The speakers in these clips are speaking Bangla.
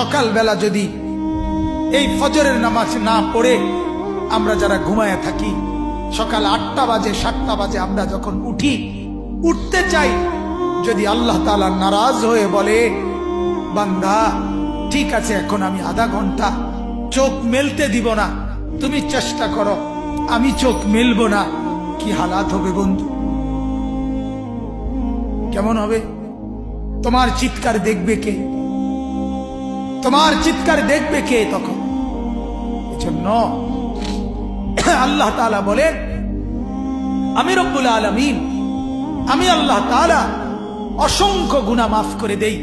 সকালবেলা যদি এই ফজরের নামাজ না পড়ে আমরা যারা ঘুমায় থাকি, সকাল আটটা বাজে, সাতটা বাজে আমরা যখন উঠি, উঠতে চাই, যদি আল্লাহ তালা নারাজ হয়ে বলে, বান্দা, ঠিক আছে, এখন আমি আধা ঘণ্টা চোখ মেলতে দিব না, তুমি চেষ্টা করো, আমি চোখ মেলবো না। কি হালাত হবে বন্ধু? কেমন হবে? তোমার চিৎকার দেখবে কে? তোমার চিৎকার দেখবে কে তখন? এজন্য আল্লাহ তাআলা বলেন, আমি রব্বুল আলমিন, আমি আল্লাহ তাআলা অসংখ্য গুনাহ মাফ করে দেই।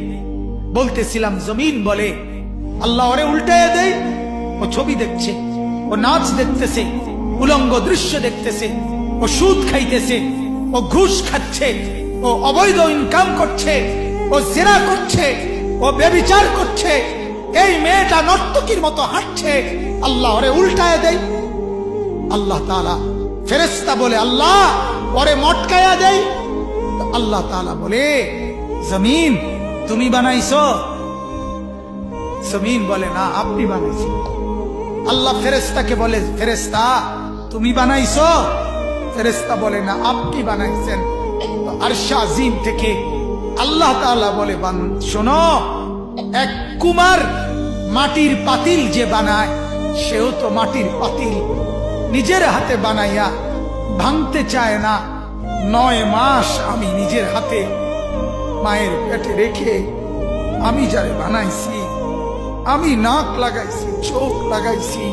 বলতেছিলাম, জমিন বলে। আল্লাহ ওরে উল্টায় দেই ও ছবি দেখছে, ও নাচ দেখতেছে, উলঙ্গ দৃশ্য দেখতেছে, ও সুদ খাইতেছে, ও ঘুষ খাচ্ছে, ও অবৈধ ইনকাম করছে, ও জেরা করছে, ও বেবিচার করছে এই মেয়েটা নর্তকীর মতো হাঁটছে। আল্লাহ ওরে উল্টায় দেয়। আল্লাহ তাআলা ফেরেস্তা বলে, আল্লাহ, ওরে মটকায়া দেয়। আল্লাহ তালা বলে, জমিন তুমি বানাইছো? জমিন বলে, না, আপনি বানাইছেন। আল্লাহ ফেরেস্তাকে বলে ফেরেস্তা তুমি বানাইছো? ফেরেস্তা বলে, না, আপনি বানাইছেন। তো আরশা আজিম থেকে আল্লাহ তাআলা বলে, বান, শোনো, এক কুমার মাটির পাতিল যে বানায়, সেও তো মাটির পাতিল। নিজের হাতে বানাইয়া ভাঙতে চায় না। নয় মাস আমি নিজের হাতে মায়ের পেটে রেখে আমি যারে বানাইছি, আমি নাক লাগাইছি, চোখ লাগাইছি,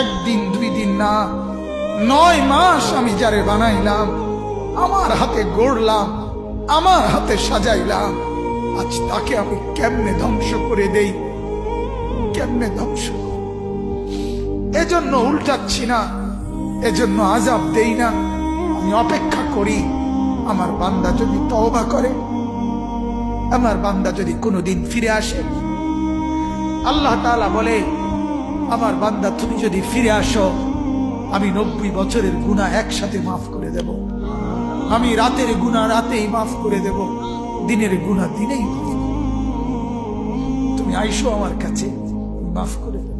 একদিন দুই দিন না, নয় মাস আমি যারে বানাইলাম, আমার হাতে গড়লাম, আমার হাতে সাজাইলাম, আজ তাকে আমি কেমনে ধ্বংস করে দেই? কেমনে ধ্বংস? এজন্য উল্টাচ্ছি না, এজন্য আজাব দেই না। আমি অপেক্ষা করি, আমার বান্দা যদি তওবা করে, আমার বান্দা যদি কোনোদিন ফিরে আসে। আল্লাহ তাআলা বলে, আমার বান্দা তুমি যদি ফিরে আসো, আমি নব্বই বছরের গুণা একসাথে মাফ করে দেব। আমি রাতের গুণা রাতেই মাফ করে দেব, দিনের গুণা দিনেই। তুমি আইসো আমার কাছে। আমি মাফ করে দেব